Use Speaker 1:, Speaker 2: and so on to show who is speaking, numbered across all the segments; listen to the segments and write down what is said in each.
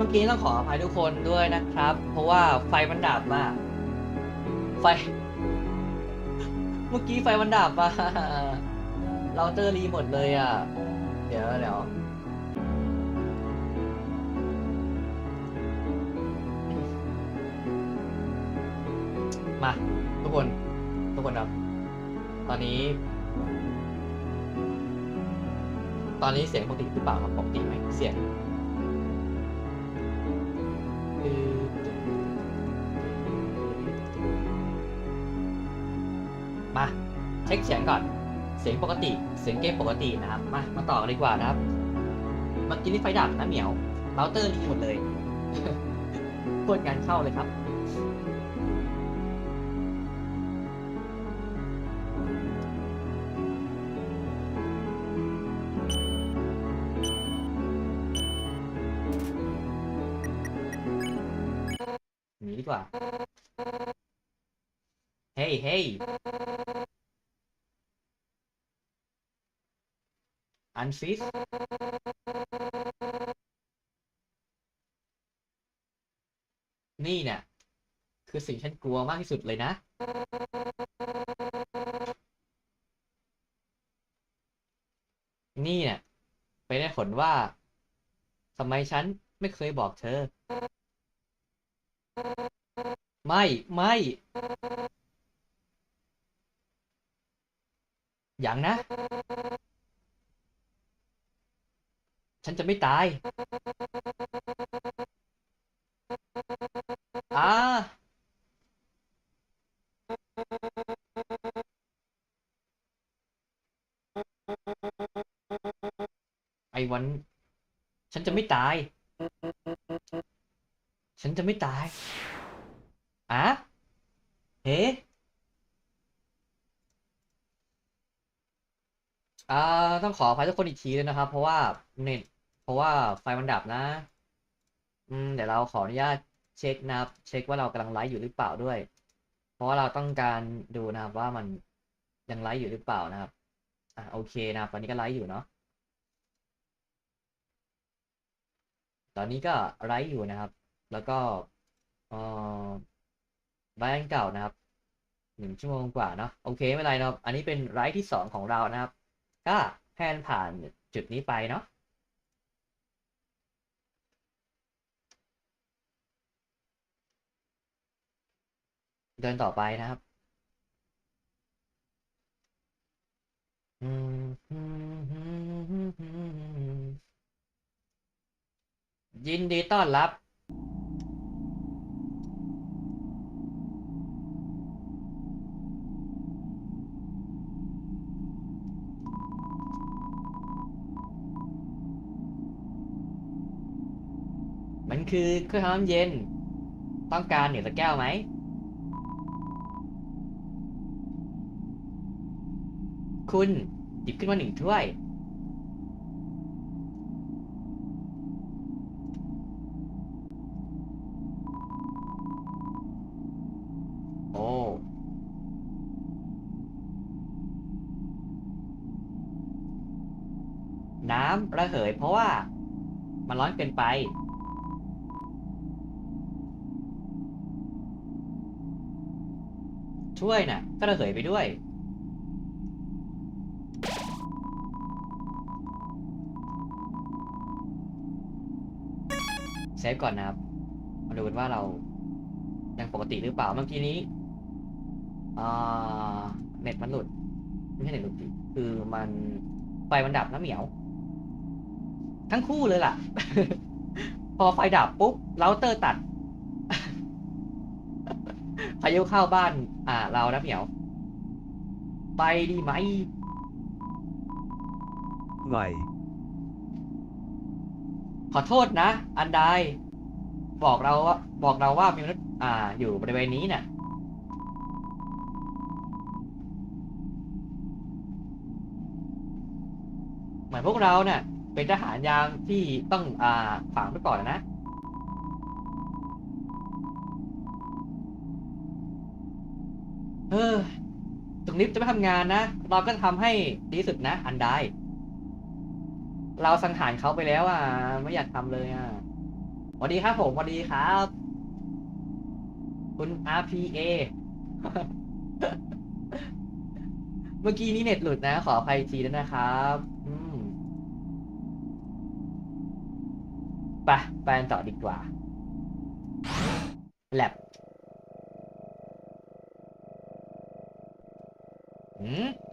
Speaker 1: เมื่อกี้ต้องขออภัยทุกคนด้วยนะครับ เพราะว่าไฟมันดับมาก ไฟ เมื่อกี้ไฟมันดับมาเราเตอร์รีหมดเลยอะ เดี๋ยวเดี๋ยวมา ทุกคน ทุกคนครับ ตอนนี้ ตอนนี้เสียงปกติหรือเปล่าครับปกติไหมเสียง ช็คเสียงก่อน เสียงปกติ เสียงเกมปกตินะครับ มา มาต่อกันดีกว่านะครับ เมื่อกี้นี่ไฟดับนะเหมียวเราเตอร์ดีหมดเลยโคตรงานเข้าเลยครับหนีดีกว่า เฮ้ยเฮ้ย นฟิสนี่เนี่ย คือสิ่งฉันกลัวมากที่สุดเลยนะ นี่เนี่ยไปได้ผลว่าทำไมฉันไม่เคยบอกเธอ ไม่ไม่ อย่างนะ ฉันจะไม่ตาย อ่า ไอ้วัน ฉันจะไม่ตาย ฉันจะไม่ตายอะเฮ้อ่าต้องขออภัยทุกคนอีกทีเลยนะครับ เพราะว่าเน็ต ราะว่าไฟมันดับนะ อืมเดี๋ยวเราขออนุญาตเช็คนะครับ เช็คว่าเรากำลังไลฟ์อยู่หรือเปล่าด้วย เพราะว่าเราต้องการดูนะครับว่ามันยังไลฟ์อยู่หรือเปล่านะครับอะโอเคนะครับ ตอนนี้ก็ไลฟ์อยู่เนาะตอนนี้ก็ไลฟ์อยู่นะครับ แล้วก็เอ่อไลฟ์อันเก่านะครับหนึ่งชั่วโมงกว่าเนาะโอเคไม่เป็นไรนะอันนี้เป็นไลฟ์ที่สองของเรานะครับ ก็แพนผ่านจุดนี้ไปเนาะ เดินต่อไปนะครับ อืมยินดีต้อนรับ มันคือเครื่องทำน้ำเย็น ต้องการเหนือสักแก้วไหม คุณ หยิบขึ้นมาหนึ่งถ้วย โอ้ น้ำระเหยเพราะว่า มันร้อนเกินไปช่วยน่ะ ก็ระเหยไปด้วย เซฟก่อนนะครับ มาดูกันว่าเรายังปกติหรือเปล่า เมื่อกี้นี้เน็ตมันหลุด ไม่ใช่เน็ตหลุดคือมันไฟมันดับนะเหมียว ทั้งคู่เลยล่ะ พอไฟดับปุ๊บเราเตอร์ตัดพายุเข้าบ้าน อ่า เรานะเหมียว ไปดีไหม
Speaker 2: ไหว
Speaker 1: ขอโทษนะ อันใดบอกเราว่าบอกเราว่ามีมนุษย์อ่า อยู่บริเวณนี้น่ะ เหมือนพวกเราเนี่ยเป็นทหารยามที่ต้องอ่าฝังไปก่อนนะเออตรงนี้จะไม่ทำงานนะ เราก็ทำให้ดีสุดนะ อันใด เราสังหารเขาไปแล้วอะ ไม่อยากทำเลยอะสวัสดีครับผมสวัสดีครับ คุณ RPA เมื่อกี้นี้เน็ตหลุดนะ ขออภัยอีกทีด้วยนะครับไปไปต่อดีกว่าแลบอืม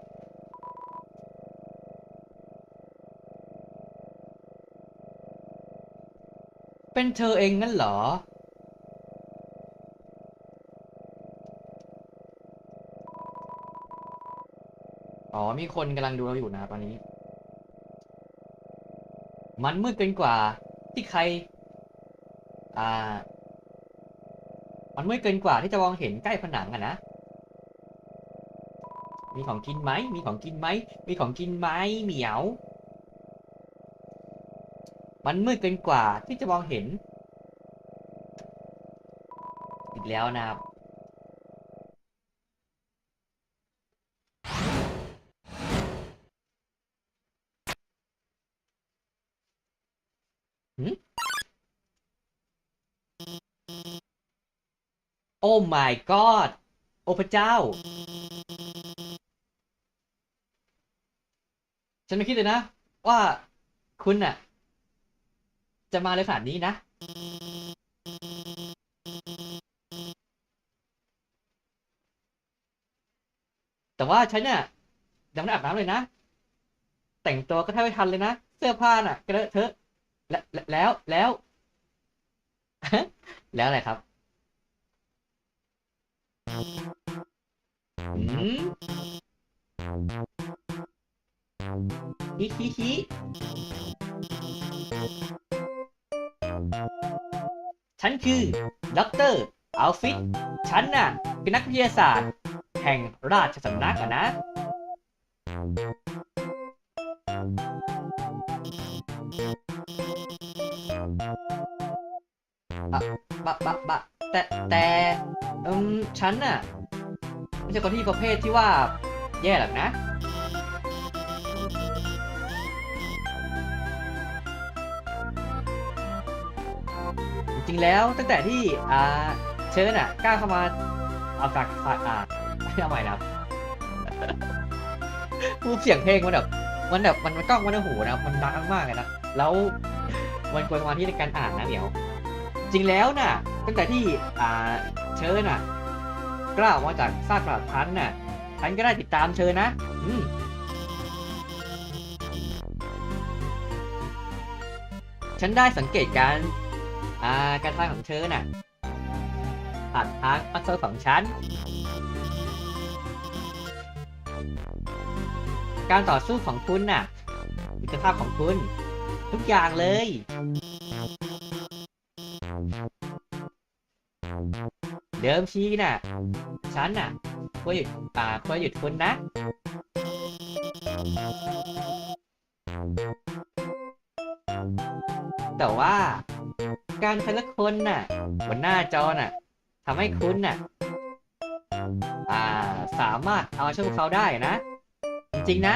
Speaker 1: เป็นเธอเองงั้นเหรอ อ๋อ มีคนกำลังดูเราอยู่นะครับตอนนี้ มันมืดเกินกว่า ที่ใคร อ่า มันมืดเกินกว่าที่จะมองเห็นใกล้ผนังอะนะ มีของกินไหม มีของกินไหม มีของกินไหมเหมียว มันมืดเกินกว่าที่จะมองเห็น อีกแล้วนะครับโอ้ my god โอ้พระเจ้า ฉันไม่คิดเลยนะ ว่าคุณน่ะ จะมาเลยขนาดนี้นะ แต่ว่าฉันเนี่ยยังไม่ได้อาบน้ำเลยนะ แต่งตัวก็แทบไม่ทันเลยนะ เสื้อผ้าน่ะก็เลอะเทอะและและแล้วแล้ว แล้วอะไรครับอืมฮิฮิฮิ ฉันคือด็อกเตอร์อัลฟิตฉันน่ะเป็นนักวิทยาศาสตร์ แห่งราชสำนักอะนะบะบะบะแต่แต่อืมฉันน่ะไม่ใช่คนที่ประเภทที่ว่าแย่หรอกนะ งๆแล้วตั้งแต่ที่อ่าเชิญน่ะกล้าเข้ามาเอาจากฝ่ายอ่าไม่เอาใหม่นะครับพูดเสียงเพลงมันแบบมันแบบมันมันกล้องมันหูนะมันดังมากเลยนะแล้วมันกวนสมาธิในการอ่านนะเหมียว จริงแล้วน่ะ ตั้งแต่ที่อ่าเชิญน่ะ กล้าออกมาจากซากปรักพันน่ะฉันก็ได้ติดตามเชิญนะอืมฉันได้สังเกตการ อ่าการทำของเชิญน่ะผ่านทางอักษรของฉัน การต่อสู้ของคุณน่ะมิตรภาพของคุณ ทุกอย่างเลย เดิมทีน่ะ ฉันน่ะควรหยุดอ่าควรหยุดคุณนะแต่ว่า การใช้ละคนน่ะบนหน้าจอน่ะทำให้คุณน่ะอ่าสามารถเอาช่วยพวกเขาได้นะ จริงๆนะ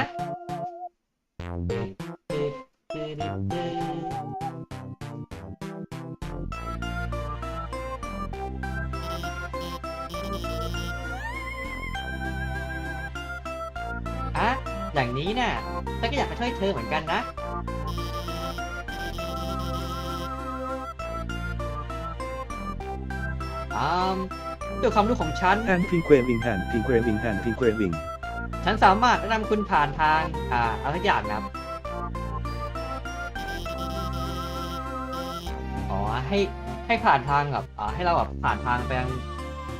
Speaker 1: อะอย่างนี้น่ะฉันก็อยากมาช่วยเธอเหมือนกันนะ อืมด้วยความรู้ของฉัน
Speaker 2: แอนพิงเคววิงแอนพิงเคววิงแอนพิงเคววิง
Speaker 1: ฉันสามารถแนะนำคุณผ่านทาง อ่าอะไรสักอย่างนะครับอ๋อให้ให้ผ่านทางแบบอ่าให้เราแบบผ่านทางไปยัง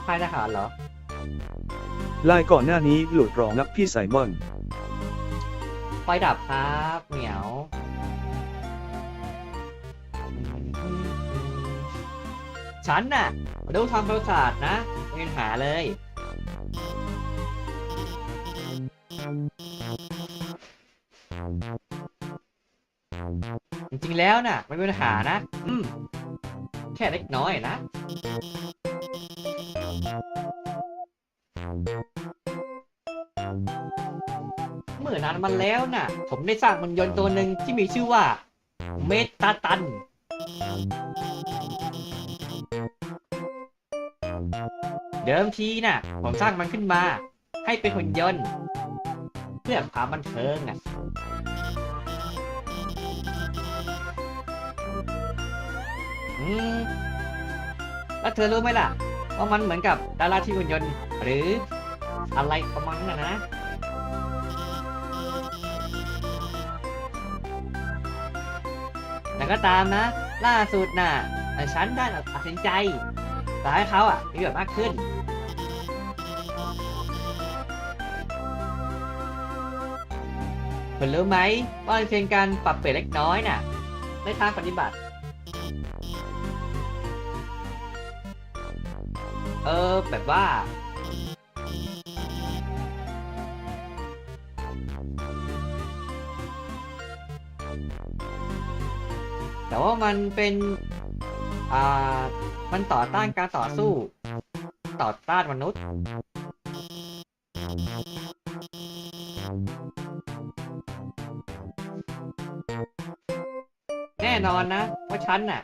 Speaker 1: ค่ายทหารเหรอ
Speaker 2: ลายก่อนหน้านี้หลุดรองนักพี่ไซมอน
Speaker 1: ไฟดับครับ เหมียว ฉันน่ะดูทำประสาทนะไม่มีปัญหาเลย จริงๆแล้วน่ะไม่มีปัญหานะ อืม แค่เล็กน้อยนะ เมื่อนานมาแล้วน่ะ ผมได้สร้างมันยนต์ตัวหนึ่งที่มีชื่อว่า เมตาตัน เดิมทีน่ะ ผมสร้างมันขึ้นมา ให้เป็นหุ่นยนต์ เพื่อความบันเทิงอะ อืม แล้วเธอรู้ไหมล่ะ ว่ามันเหมือนกับดาราที่หุ่นยนต์ หรืออะไรประมาณนั้นนะนะแต่ก็ตามนะ ล่าสุดน่ะเอ่อฉันได้ตัดสินใจสอนให้เขาอะมีแบบมากขึ้น คุณรู้ไหมว่ามันเพียงการปรับเปลี่ยนเล็กน้อยน่ะในทางปฏิบัติ เออแบบว่า แต่ว่ามันเป็น อ่า มันต่อต้านการต่อสู้ ต่อต้านมนุษย์ น่นอนนะว่าฉันน่ะ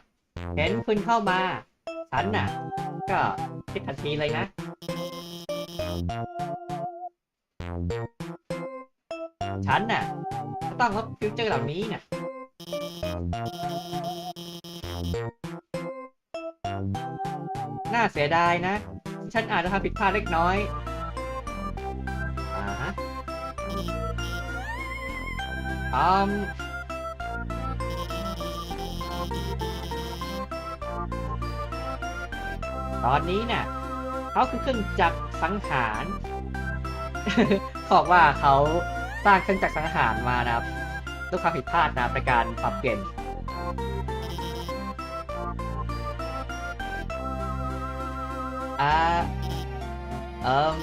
Speaker 1: เห็นคุณเข้ามา ฉันน่ะ ก็คิดทันทีเลยนะ ฉันน่ะต้องลบฟิวเจอร์เหล่านี้น่ะ น่าเสียดายนะ ฉันอาจจะทำผิดพลาดเล็กน้อยอ่าฮะอืม ตอนนี้เนี่ยเขาคือเครื่องจักรสังหารบอกว่าเขาสร้างเครื่องจักรสังหารมานะครับด้วยความผิดพลาดนะในการปรับเปลี่ยนอ่าเอ่ม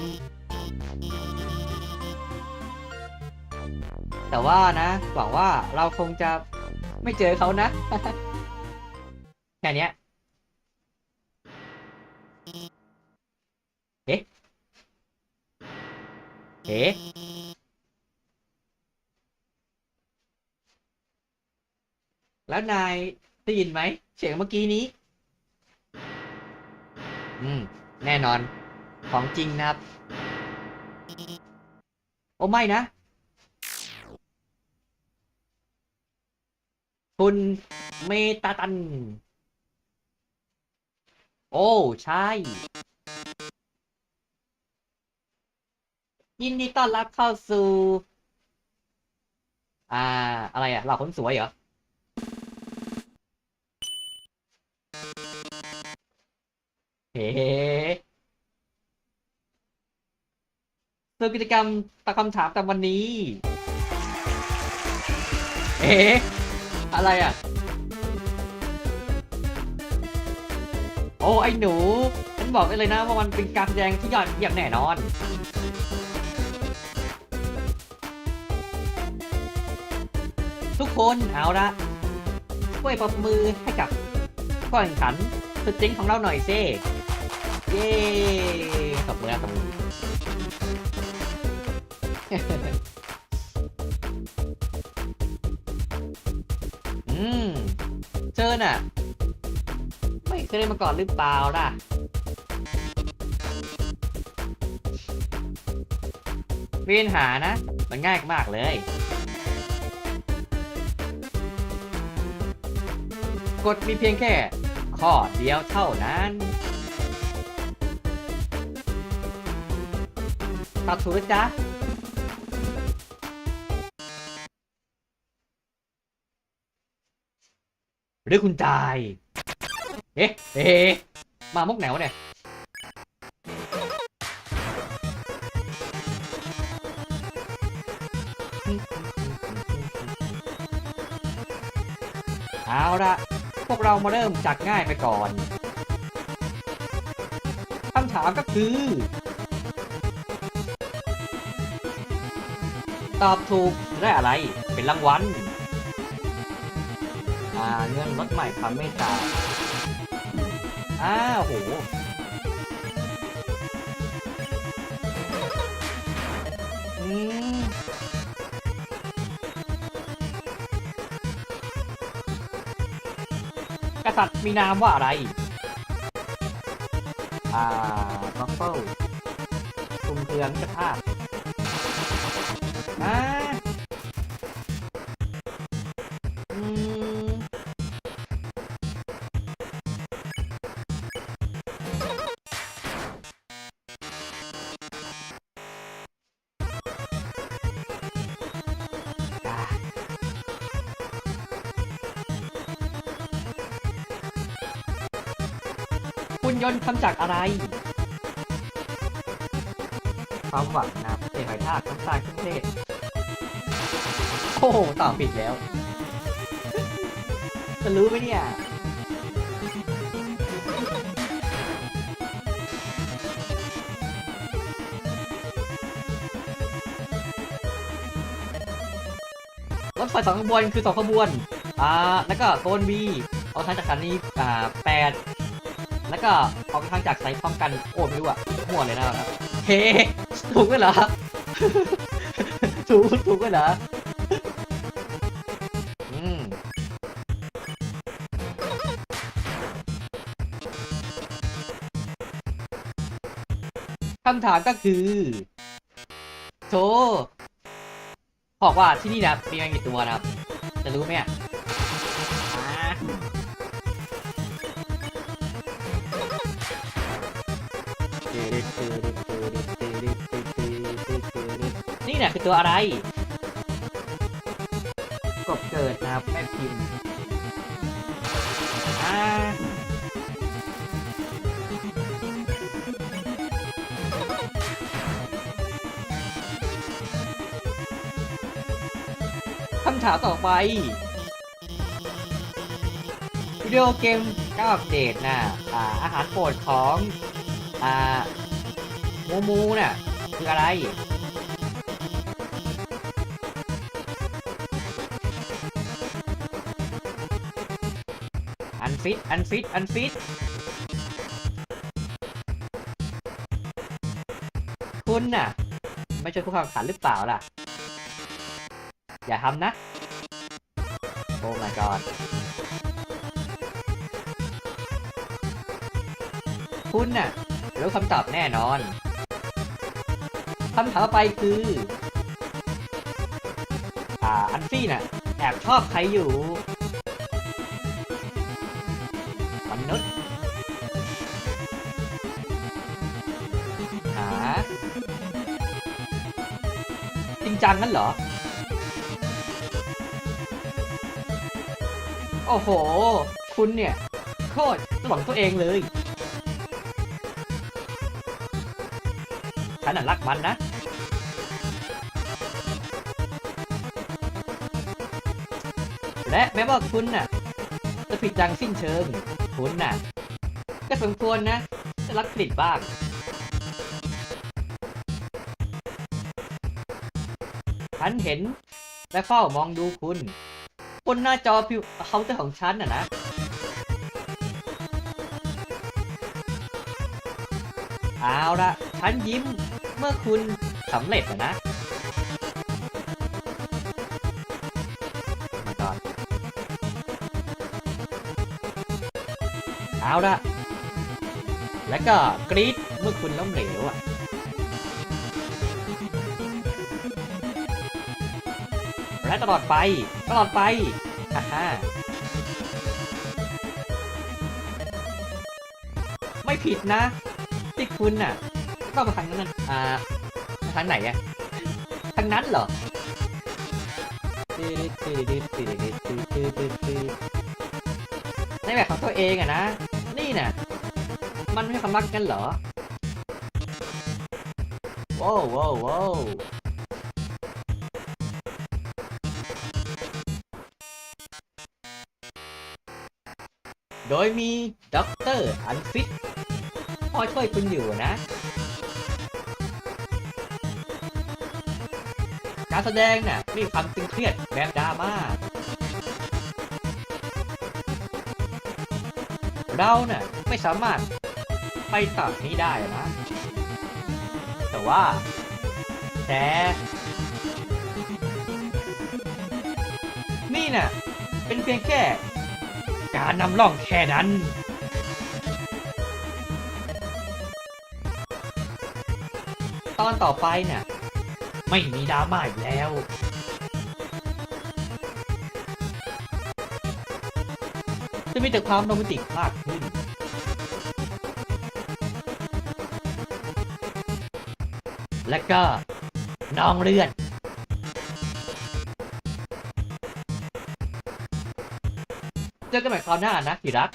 Speaker 1: แต่ว่านะหวังว่าเราคงจะไม่เจอเขานะ ค่นี้เอ๊ะเอ๊ะแล้วนายได้ยินไหม เสียงเมื่อกี้นี้ อืม แน่นอน ของจริงนะครับ โอ้ไม่นะ คุณเมตาตัน โอ้ ใช่ ยินดีต้อนรับเข้าสู่ อ่า อะไรอะเหล่าคนสวยเหรอ เฮ้เริ่มกิจกรรมตอบคำถามแต่วันนี้ เอ๊ะ อะไรอะ อ้ไอ้หนู ฉันบอกได้เลยนะว่ามันเป็นการแสดงที่ยอดเยี่ยมแน่นอน ทุกคนเอาละช่วยปรบมือให้กับผู้แข่งขันสุดเจ๋งของเราหน่อยซ่เย้ตบมือนะตบมืออืมเจอน่ะ เคยได้มาก่อนหรือเปล่าล่ะเรียนหานะ มันง่ายมากเลยกดมีเพียงแค่ ข้อเดียวเท่านั้นตอบถูกแล้วจ๊ะหรือคุณตาย เอ๊ะเอ๊ะมามุกไหนวะเนี่ยเอาละพวกเรามาเริ่มจากง่ายไปก่อนคำถามก็คือ ตอบถูกได้อะไรเป็นรางวัล อ่าเงินรถใหม่ความเมตตา อ้าวโหอืมกษัตริย์มีนามว่าอะไร อ่าบัฟเฟิลคุมเครือมิตรภา ทำจากอะไรความหวังนะครับเศษหอยทากน้ำตาลเครื่องเทศโอ้โหตอบผิดแล้ว จะรู้ไหมเนี่ยรถไฟสองขบวนคือสองขบวน อ่า แล้วก็โซนบีออกทางจากสถานีอ่าแปด แล้วก็ออกทางจากสายพร้อมกันโอ้ไม่รู้อะมั่วเลยนะครับเฮ้ถูกกันเหรอถูกถูกกันเหรออืมคำถามก็คือโถบอกว่าที่นี่นะมีแมงกี่ตัวนะครับ จะรู้ไหมอะ นี่เนี่ยคือตัวอะไร กบเกิดนะครับแม่พิมพ์อ่าคำถามต่อไป วิดีโอเกมก้าวอัปเดตนะอ่าอาหารโปรดของ อ่า มูมูน่ะคืออะไร อันฟิต อันฟิต อันฟิต คุณน่ะ ไม่ช่วยผู้แข่งขันหรือเปล่าล่ะ อย่าทำนะ โอ้ my god คุณน่ะรู้คำตอบแน่นอน คำถามต่อไปคือ อ่า อันฟี่น่ะ แอบชอบใครอยู่มนุษย์หาจริงจังงั้นเหรอ โอ้โห คุณเนี่ย โคตรหวังตัวเองเลย ฉันน่ะรักมันนะ และแม้ว่าคุณน่ะ จะผิดจังสิ้นเชิง คุณน่ะ ก็สมควรนะ จะรักกลิดบ้าง ฉันเห็นและเฝ้ามองดูคุณบนหน้าจอพิวเคาน์เตอร์ของฉันน่ะนะเอาละฉันยิ้ม เมื่อคุณสำเร็จนะมาก่อนเอาละแล้วก็กรี๊ดเมื่อคุณล้มเหลวอะและตลอดไป ตลอดไปฮ่าฮ่าไม่ผิดนะ ที่คุณน่ะ ก็มาทางนั้นนะอ่าทางไหนอะทางนั้นเหรอในแบบของตัวเองอะนะ นี่น่ะ มันไม่ใช่ความรักกันเหรอว้าวว้าวว้าวโดยมีด็อกเตอร์อันฟิตคอยช่วยคุณอยู่นะ การแสดงน่ะมีความตึงเครียดแบบดราม่าเราน่ะไม่สามารถไปต่อนี้ได้นะ แต่ว่า แต่ นี่น่ะ เป็นเพียงแค่ การนำร่องแค่นั้น ตอนต่อไปเนี่ย ไม่มีดราม่าอีกแล้ว จะมีแต่ความโรแมนติกมากขึ้น และก็น้องเลือดเจอกันใหม่คราวหน้านะที่รัก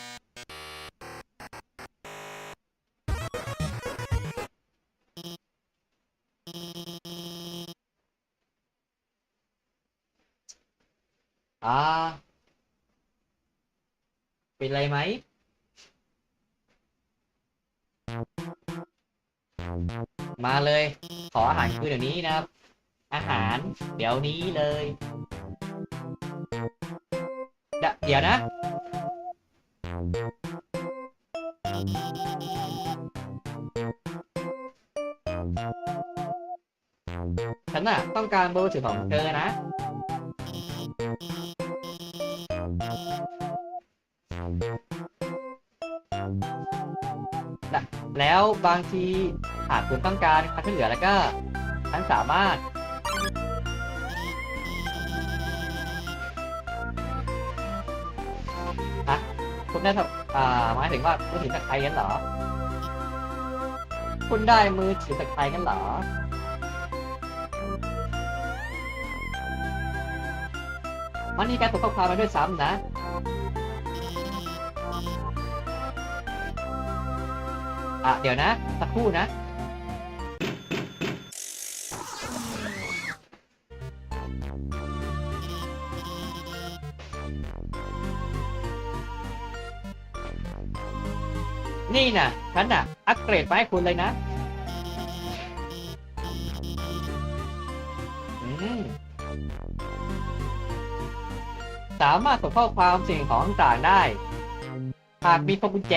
Speaker 1: อ่า เป็นไรไหม มาเลย ขออาหารคือเดี๋ยวนี้นะครับ อาหารเดี๋ยวนี้เลยเดยวเดี๋ยวนะฉันน่ะต้องการเบอร์ถือของเธอนะ แล้วบางทีหากคุณต้องการความช่วยเหลือแล้วก็ฉันสามารถอะคุณได้ทำอ่าหมายถึงว่ามือถือจากใครกันเหรอ คุณได้มือถือจากใครกันเหรอ มันมีการส่งข้อความมาด้วยซ้ำนะ อะเดี๋ยวนะ สักครู่นะ นี่นะฉันน่ะ อัปเกรดมาให้คุณเลยนะ อืม สามารถส่งข้อความสิ่งของต่างๆได้ หากมีพวงกุญแจ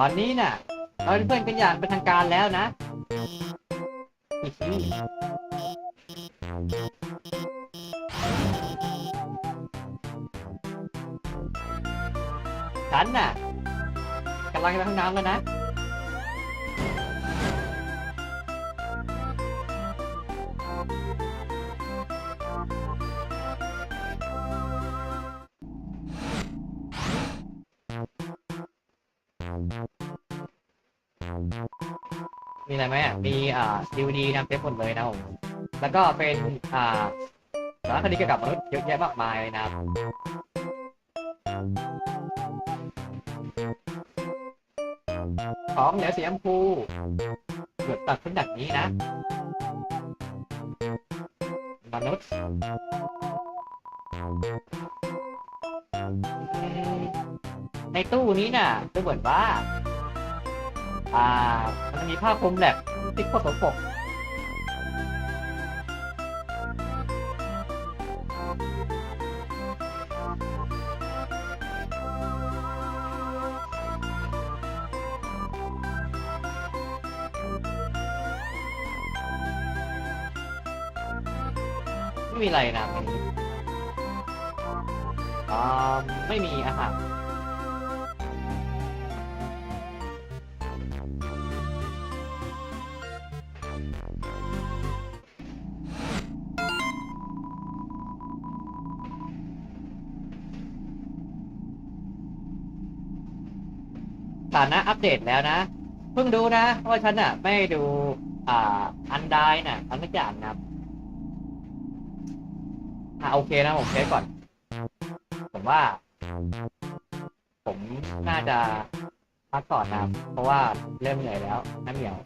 Speaker 1: ตอนนี้น่ะ เราเป็นเพื่อนกันอย่างเป็นทางการแล้วนะ ฉันน่ะกำลังจะไปห้องน้ำแล้วนะ อะไรไหมอะมีอ่าดีวดีนำเต็มหมดเลยนะผมแล้วก็เป็นอ่าสารคดีเกี่ยวกับมนุษย์เยอะแยะมากมายเลยนะครับของเหลวสีชมพูเกิดตัดขึ้นแบบนี้นะมนุษย์อืมในตู้นี้น่ะดูเหมือนว่า อ่ามันจะมีผ้าคลุมแหละติ๊กโคตรสกปรก ฐานะอัปเดตแล้วนะ เพิ่งดูนะว่าฉันอะ ไม่ดู อ่า อันไดน่ะทั้งทุกอย่างนะครับอ่าโอเคนะผมเช็คก่อน ผมว่า ผมน่าจะพักก่อนนะเพราะว่าเริ่มเหนื่อยแล้วน้ำเหนียว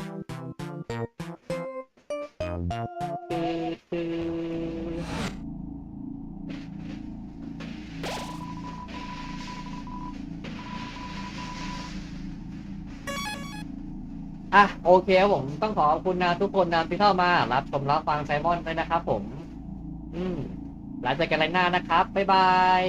Speaker 1: อะโอเคครับผมต้องขอขอบคุณนะทุกคนนะที่เข้ามารับชมรับฟังไซมอนด้วยนะครับผม อืมแล้วเจอกันไรหน้านะครับ บ๊ายบาย